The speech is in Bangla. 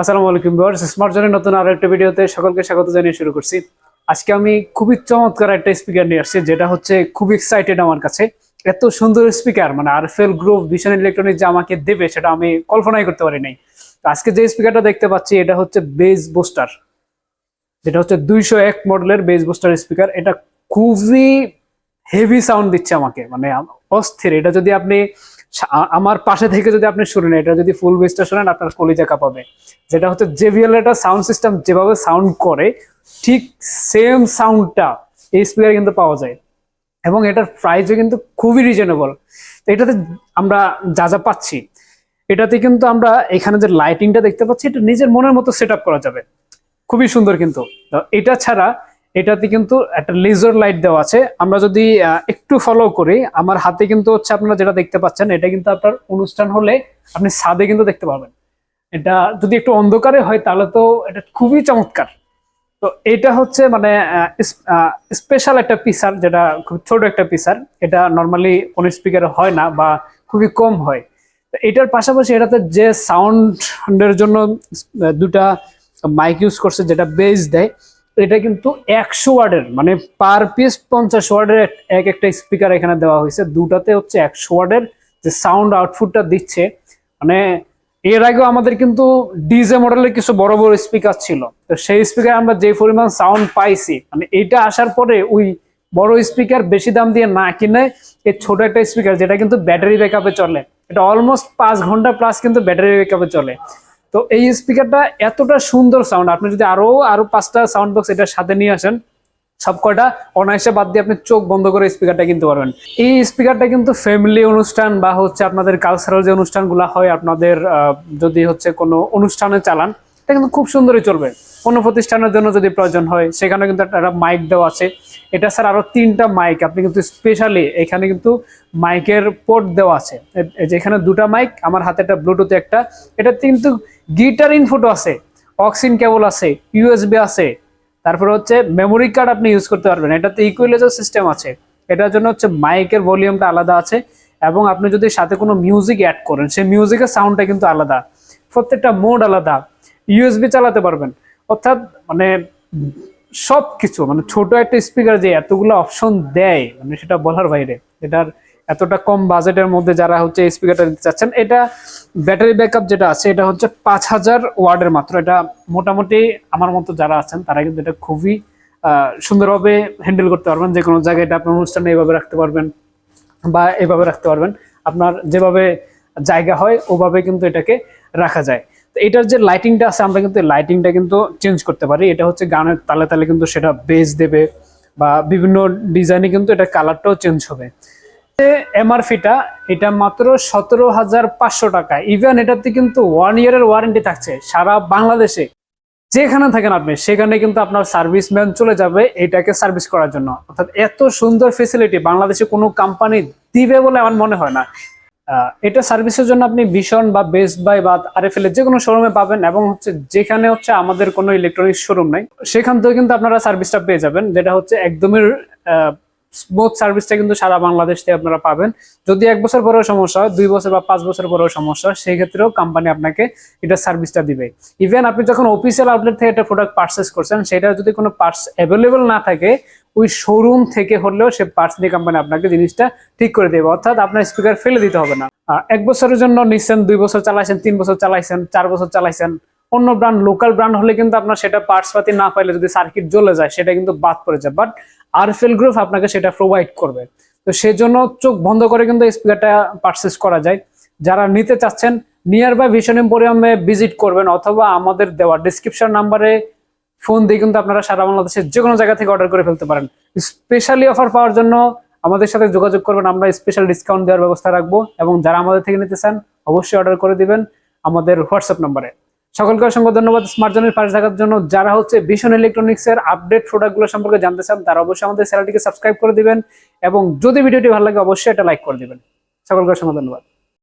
আসসালামু আলাইকুম ভিউয়ার্স স্মার্ট জোনের নতুন আরও একটা ভিডিওতে সকলকে স্বাগত জানিয়ে শুরু করছি। আজকে আমি খুবই চমৎকার একটা স্পিকার নিয়ে আসছি, যেটা হচ্ছে খুব এক্সাইটেড আমার কাছে। এত সুন্দর স্পিকার মানে আরফেল গ্রুপ ভিশন ইলেকট্রনিক যে আমাকে দেবে, সেটা আমি কল্পনাই করতে পারি নাই। আজকে যে স্পিকারটা দেখতে পাচ্ছি, এটা হচ্ছে বেস বুস্টার যেটা হচ্ছে দুইশো এক মডেলের বেস বুস্টার স্পিকার এটা খুবই হেভি সাউন্ড দিচ্ছে আমাকে মানে অস্থির। এটা যদি আপনি আমার পাশে থেকে যদি আপনি শুনেন, এটা যদি ফুল বেসটা শুনেন, আপনার কলিজা কাঁপাবে। যেটা হচ্ছে জেভিএল এটা সাউন্ড সিস্টেম যেভাবে সাউন্ড করে, ঠিক সেম সাউন্ডটা এই স্পিকারে কিন্তু পাওয়া যায়। এবং এটার প্রাইসও কিন্তু খুবই রিজনেবল তো এটাতে আমরা যা যা পাচ্ছি, এটাতে কিন্তু আমরা এখানে যে লাইটিংটা দেখতে পাচ্ছি, এটা নিজের মনের মতো সেট করা যাবে। খুবই সুন্দর কিন্তু। এটা ছাড়া এটাতে কিন্তু একটা লেজার লাইট দেওয়া আছে। আমরা যদি একটু ফলো করি। আমার হাতে কিন্তু হচ্ছে আপনারা যেটা দেখতে পাচ্ছেন, এটা কিন্তু আপনার অনুষ্ঠান হলে আপনি ছাদে কিন্তু দেখতে পাবেন। এটা যদি একটু অন্ধকারে হয়, তাহলে তো এটা খুবই চমৎকার। তো এটা হচ্ছে মানে স্পেশাল একটা পিসার যেটা খুব ছোট একটা পিসার এটা নর্মালি কোন স্পিকারে হয় না বা খুবই কম হয়। তো এটার পাশাপাশি এটাতে যে সাউন্ডের জন্য দুটা মাইক ইউজ করছে, যেটা বেস দেয় এটা কিন্তু একশো ওয়ার্ডের মানে পার পিস পঞ্চাশ ওয়ার্ডের এক একটা স্পিকার এখানে দেওয়া হয়েছে। দুটাতে হচ্ছে একশো ওয়ার্ডের যে সাউন্ড আউটপুটটা দিচ্ছে। মানে এর আগেও আমাদের কিন্তু ডিজে মডেলের কিছু বড় বড় স্পিকার ছিল। তো সেই স্পিকার আমরা যে পরিমাণ সাউন্ড পাইছি মানে এটা আসার পরে ওই বড় স্পিকার বেশি দাম দিয়ে না কিনে এই ছোট একটা স্পিকার যেটা কিন্তু ব্যাটারি ব্যাকআপে চলে। এটা অলমোস্ট পাঁচ ঘণ্টা প্লাস কিন্তু ব্যাটারি ব্যাকআপে চলে। তো এই স্পিকারটা এতটা সুন্দর সাউন্ড আপনি যদি আরও আরও পাঁচটা সাউন্ড বক্স এটার সাথে নিয়ে আসেন, সব কয়টা অনায়াসে বাদ দিয়ে আপনি চোখ বন্ধ করে স্পিকারটা কিনতে পারবেন। এই স্পিকারটা কিন্তু ফ্যামিলি অনুষ্ঠান বা হচ্ছে আপনাদের কালচারাল যে অনুষ্ঠানগুলো হয়, আপনাদের যদি হচ্ছে কোনো অনুষ্ঠানে চালান, এটা কিন্তু খুব সুন্দরই চলবে। কোনো প্রতিষ্ঠানের জন্য যদি প্রয়োজন হয়, সেখানে কিন্তু একটা মাইক দেওয়া আছে। এটা স্যার আরও তিনটা মাইক আপনি কিন্তু স্পেশালি এখানে কিন্তু মাইকের পোর্ট দেওয়া আছে। এ- এই যে এখানে দুটা মাইক আমার হাতে একটা ব্লুটুথ একটা। এটা কিন্তু গিটার ইনফুটও আছে, অক্সিন কেবল আছে ইউএসবি আছে, তারপরে হচ্ছে মেমোরি কার্ড আপনি ইউজ করতে পারবেন। এটাতে ইকুইলাইজার সিস্টেম আছে। এটার জন্য হচ্ছে মাইকের ভলিউমটা আলাদা আছে এবং আপনি যদি সাথে কোনো মিউজিক অ্যাড করেন, সেই মিউজিকের সাউন্ডটা কিন্তু আলাদা। প্রত্যেকটা মোড আলাদা। ইউএসবি চালাতে পারবেন। অর্থাৎ মানে সব কিছু মানে ছোট একটা স্পিকার যে এতগুলো অপশন দেয় মানে সেটা বলার বাইরে, এটার এতটা কম বাজেটের মধ্যে যারা হচ্ছে স্পিকারটা নিতে চাচ্ছেন, এটা ব্যাটারি ব্যাকআপ যেটা আছে, এটা হচ্ছে পাঁচ হাজার ওয়ার্ডের মাত্র। এটা মোটামুটি আমার মতো যারা আছেন, তারা কিন্তু এটা খুবই সুন্দরভাবে হ্যান্ডেল করতে পারবেন। যে কোনো জায়গায় এটা আপনার অনুষ্ঠানে এইভাবে রাখতে পারবেন বা এভাবে রাখতে পারবেন। আপনার যেভাবে জায়গা হয়, ওভাবে কিন্তু এটাকে রাখা যায়। তো এটার যে লাইটিংটা আছে, আমরা কিন্তু লাইটিংটা কিন্তু চেঞ্জ করতে পারি। এটা হচ্ছে গানের তালে তালে কিন্তু সেটা বেস দেবে বা বিভিন্ন ডিজাইনে কিন্তু এটা কালারটাও চেঞ্জ হবে। এমআরপিটা এটা মাত্র সতেরো হাজার পাঁচশো টাকা। ইভেন এটাতে কিন্তু ওয়ান ইয়ারের ওয়ারেন্টি থাকছে সারা বাংলাদেশে। যেখানে থাকেন আপনি, সেখানে কিন্তু আপনার সার্ভিসম্যান চলে যাবে এটাকে সার্ভিস করার জন্য। অর্থাৎ এত সুন্দর ফেসিলিটি বাংলাদেশে কোনো কোম্পানি দিবে বলে আমার মনে হয় না। এটা সার্ভিসের জন্য আপনি ভীষণ বা বেস্ট বাই বা আরএফএল এর যে কোনো শোরুমে পাবেন এবং হচ্ছে যেখানে হচ্ছে আমাদের কোনো ইলেকট্রনিক্স শোরুম নাই, সেখান থেকে কিন্তু আপনারা সার্ভিসটা পেয়ে যাবেন, যেটা হচ্ছে একদমই স্মুথ সার্ভিসটা কিন্তু সারা বাংলাদেশ থেকে আপনারা পাবেন। যদি এক বছর পরেও সমস্যা হয়, দুই বছর বা পাঁচ বছর পরেও সমস্যা হয়, সেই ক্ষেত্রেও কোম্পানি আপনাকে এটা সার্ভিসটা দিবে। ইভেন আপনি যখন অফিসিয়াল আউটলেট থেকে একটা প্রোডাক্ট পার্চেস করছেন, সেটা যদি কোনো পার্টস অ্যাভেলেবেল না থাকে, ওই শোরুম থেকে হলেও সে পার্টস নিয়ে কোম্পানি আপনাকে জিনিসটা ঠিক করে দেবে। অর্থাৎ আপনার স্পিকার ফেলে দিতে হবে না। এক বছরের জন্য নিচ্ছেন, দুই বছর চালাইছেন, তিন বছর চালাইছেন, চার বছর চালাইছেন, অন্য ব্র্যান্ড লোকাল ব্র্যান্ড হলে কিন্তু আপনার সেটা পার্টস পাতি না পাইলে যদি সার্কিট জ্বলে যায়, সেটা কিন্তু বাদ পড়ে যায়। বাট আরফেল গ্রুপ আপনাকে সেটা প্রোভাইড করবে। তো সেজন্য চোখ বন্ধ করে কিন্তু স্পিকারটা পারচেস করা যায়। যারা নিতে চাচ্ছেন নিয়ার বাই ভিশন এম্পোরিয়ামে ভিজিট করবেন অথবা আমাদের দেওয়া ডিসক্রিপশন নাম্বারে ফোন দিয়ে কিন্তু আপনারা সারা বাংলাদেশের যে কোনো জায়গা থেকে অর্ডার করে ফেলতে পারেন। স্পেশালি অফার পাওয়ার জন্য আমাদের সাথে যোগাযোগ করবেন, আমরা স্পেশাল ডিসকাউন্ট দেওয়ার ব্যবস্থা রাখব এবং যারা আমাদের থেকে নিতে চান, অবশ্যই অর্ডার করে দিবেন আমাদের হোয়াটসঅ্যাপ নম্বরে সকলকে অসংখ্য ধন্যবাদ স্মার্ট জনের পাশে থাকার জন্য। যারা হচ্ছে ভীষণ ইলেকট্রনিক্স এর আপডেট প্রোডাক্টগুলো সম্পর্কে জানতে চান, তারা অবশ্যই আমাদের চ্যানেলটিকে সাবস্ক্রাইব করে দিবেন এবং যদি ভিডিওটি ভালো লাগে, অবশ্যই এটা লাইক করে দিবেন। সকলকে অসংখ্য ধন্যবাদ।